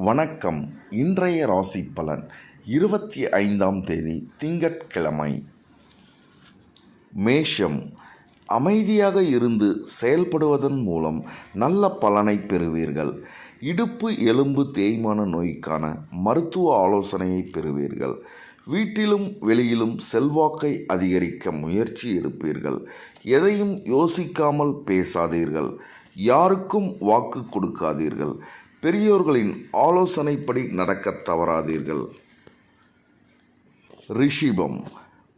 வணக்கம். இன்றைய ராசி பலன் இருபத்தி ஐந்தாம் தேதி திங்கட்கிழமை. மேஷம். அமைதியாக இருந்து செயல்படுவதன் மூலம் நல்ல பலனை பெறுவீர்கள். இடுப்பு எலும்பு தேய்மான நோய்க்கான மருத்துவ ஆலோசனையை பெறுவீர்கள். வீட்டிலும் வெளியிலும் செல்வாக்கை அதிகரிக்க முயற்சி எடுப்பீர்கள். எதையும் யோசிக்காமல் பேசாதீர்கள். யாருக்கும் வாக்கு கொடுக்காதீர்கள். பெரியோர்களின் ஆலோசனைப்படி நடக்கத் தவறாதீர்கள். ரிஷிபம்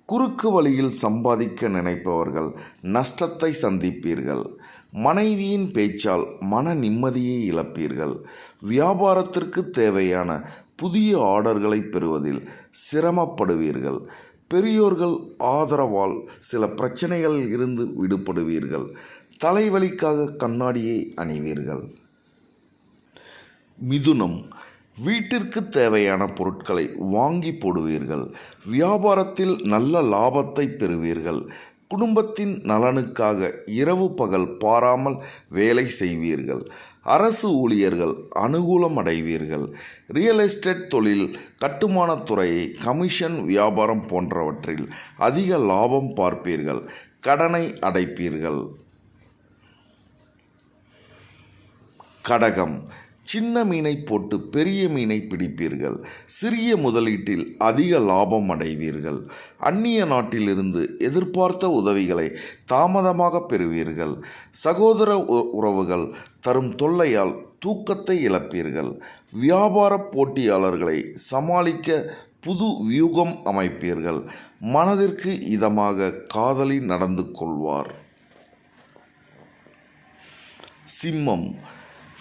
குறுக்கு வழியில் சம்பாதிக்க நினைப்பவர்கள் நஷ்டத்தை சந்திப்பீர்கள். மனைவியின் பேச்சால் மன நிம்மதியை இழப்பீர்கள். வியாபாரத்திற்கு தேவையான புதிய ஆர்டர்களை பெறுவதில் சிரமப்படுவீர்கள். பெரியோர்கள் ஆதரவால் சில பிரச்சனைகளில் இருந்து விடுபடுவீர்கள். தலைவலிக்காக கண்ணாடியை அணிவீர்கள். மிதுனம். வீட்டிற்கு தேவையான பொருட்களை வாங்கி போடுவீர்கள். வியாபாரத்தில் நல்ல லாபத்தை பெறுவீர்கள். குடும்பத்தின் நலனுக்காக இரவு பகல் பாராமல் வேலை செய்வீர்கள். அரசு ஊழியர்கள் அனுகூலம் அடைவீர்கள். ரியல் எஸ்டேட் தொழில் கட்டுமானத்துறையை கமிஷன் வியாபாரம் போன்றவற்றில் அதிக லாபம் பார்ப்பீர்கள். கடனை அடைப்பீர்கள். கடகம். சின்ன மீனை போட்டு பெரிய மீனை பிடிப்பீர்கள். சிறிய முதலீட்டில் அதிக லாபம் அடைவீர்கள். அந்நிய நாட்டிலிருந்து எதிர்பார்த்த உதவிகளை தாமதமாக பெறுவீர்கள். சகோதர உ- உறவுகள் தரும் தொல்லையால் தூக்கத்தை இழப்பீர்கள். வியாபார போட்டியாளர்களை சமாளிக்க புது வியூகம் அமைப்பீர்கள். மனதிற்கு இதமாக காதலி நடந்து கொள்வார். சிம்மம்.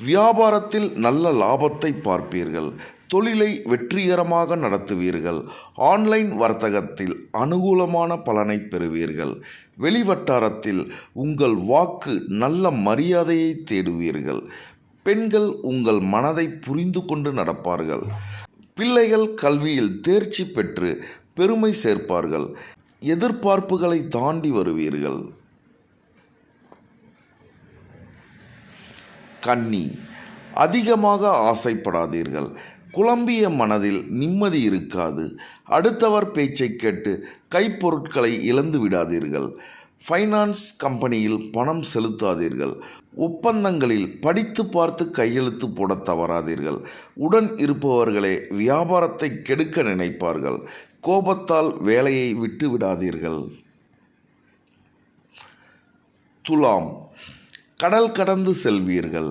வியாபாரத்தில் நல்ல லாபத்தை பார்ப்பீர்கள். தொழிலை வெற்றிகரமாக நடத்துவீர்கள். ஆன்லைன் வர்த்தகத்தில் அனுகூலமான பலனை பெறுவீர்கள். வெளிவட்டாரத்தில் உங்கள் வாக்கு நல்ல மரியாதையை தேடுவீர்கள். பெண்கள் உங்கள் மனதை புரிந்து கொண்டு நடப்பார்கள். பிள்ளைகள் கல்வியில் தேர்ச்சி பெற்று பெருமை சேர்ப்பார்கள். எதிர்பார்ப்புகளை தாண்டி வருவீர்கள். கன்னி அதிகமாக ஆசைப்படாதீர்கள். குழம்பிய மனதில் நிம்மதி இருக்காது. அடுத்தவர் பேச்சை கேட்டு கைப்பொருட்களை இழந்து விடாதீர்கள். ஃபைனான்ஸ் கம்பெனியில் பணம் செலுத்தாதீர்கள். ஒப்பந்தங்களில் படித்து பார்த்து கையெழுத்து போட தவறாதீர்கள். உடன் இருப்பவர்களே வியாபாரத்தை கெடுக்க நினைப்பார்கள். கோபத்தால் வேலையை விட்டு விடாதீர்கள். துலாம். கடல் கடந்து செல்வீர்கள்.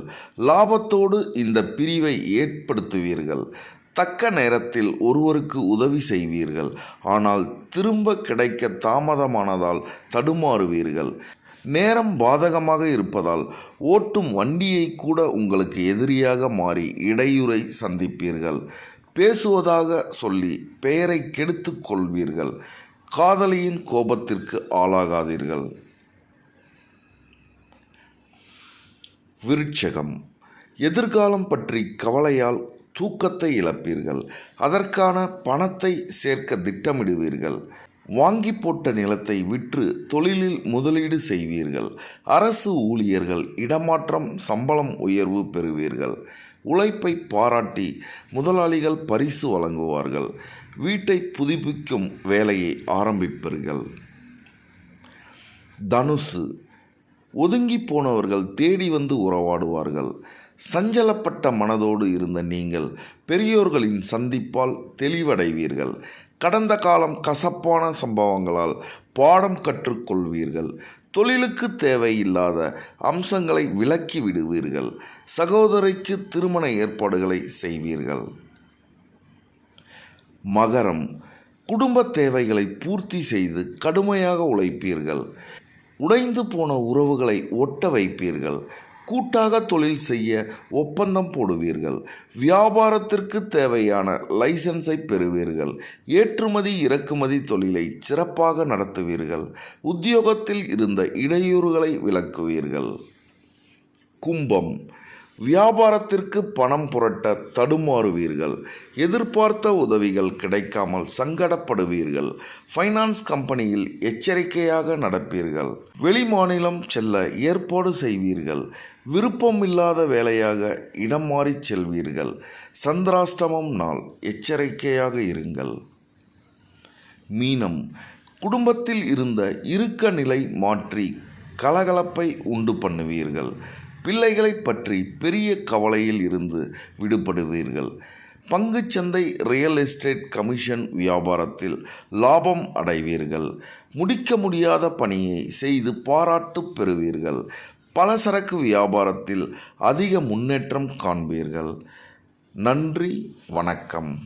லாபத்தோடு இந்த பிரிவை ஏற்படுத்துவீர்கள். தக்க நேரத்தில் ஒருவருக்கு உதவி செய்வீர்கள். ஆனால் திரும்ப கிடைக்க தாமதமானதால் தடுமாறுவீர்கள். நேரம் பாதகமாக இருப்பதால் ஓட்டும் வண்டியை கூட உங்களுக்கு எதிரியாக மாறி இடையூறை சந்திப்பீர்கள். பேசுவதாக சொல்லி பெயரை கெடுத்து கொள்வீர்கள். காதலியின் கோபத்திற்கு ஆளாகாதீர்கள். விருட்சகம். எதிர்காலம் பற்றி கவலையால் தூக்கத்தை இழப்பீர்கள். அதற்கான பணத்தை சேர்க்க திட்டமிடுவீர்கள். வாங்கி போட்ட நிலத்தை விற்று தொழிலில் முதலீடு செய்வீர்கள். அரசு ஊழியர்கள் இடமாற்றம் சம்பளம் உயர்வு பெறுவீர்கள். உழைப்பை பாராட்டி முதலாளிகள் பரிசு வழங்குவார்கள். வீட்டை புதுப்பிக்கும் வேலையை ஆரம்பிப்பீர்கள். தனுசு. ஒதுங்கி போனவர்கள் தேடி வந்து உறவாடுவார்கள். சஞ்சலப்பட்ட மனதோடு இருந்த நீங்கள் பெரியோர்களின் சந்திப்பால் தெளிவடைவீர்கள். கடந்த காலம் கசப்பான சம்பவங்களால் பாடம் கற்றுக்கொள்வீர்கள். தொழிலுக்கு தேவையில்லாத அம்சங்களை விலக்கி விடுவீர்கள். சகோதரிக்கு திருமண ஏற்பாடுகளை செய்வீர்கள். மகரம். குடும்ப தேவைகளை பூர்த்தி செய்து கடுமையாக உழைப்பீர்கள். உடைந்து போன உறவுகளை ஒட்ட வைப்பீர்கள். கூட்டாக தொழில் செய்ய ஒப்பந்தம் போடுவீர்கள். வியாபாரத்திற்கு தேவையான லைசன்ஸை பெறுவீர்கள். ஏற்றுமதி இறக்குமதி தொழிலை சிறப்பாக நடத்துவீர்கள். உத்தியோகத்தில் இருந்த இடையூறுகளை விளக்குவீர்கள். கும்பம். வியாபாரத்திற்கு பணம் புரட்ட தடுமாறுவீர்கள். எதிர்பார்த்த உதவிகள் கிடைக்காமல் சங்கடப்படுவீர்கள். ஃபைனான்ஸ் கம்பெனியில் எச்சரிக்கையாக நடப்பீர்கள். வெளிமாநிலம் செல்ல ஏற்பாடு செய்வீர்கள். விருப்பமில்லாத வேலையாக இடம் மாறிச் செல்வீர்கள். சந்திராஷ்டமம் நாள் எச்சரிக்கையாக இருங்கள். மீனம். குடும்பத்தில் இருந்த இறுக்க நிலை மாற்றி கலகலப்பை உண்டு பண்ணுவீர்கள். பிள்ளைகளை பற்றி பெரிய கவலையில் இருந்து விடுபடுவீர்கள். பங்குச்சந்தை ரியல் எஸ்டேட் கமிஷன் வியாபாரத்தில் லாபம் அடைவீர்கள். முடிக்க முடியாத பணியை செய்து பாராட்டு பெறுவீர்கள். பலசரக்கு வியாபாரத்தில் அதிக முன்னேற்றம் காண்பீர்கள். நன்றி வணக்கம்.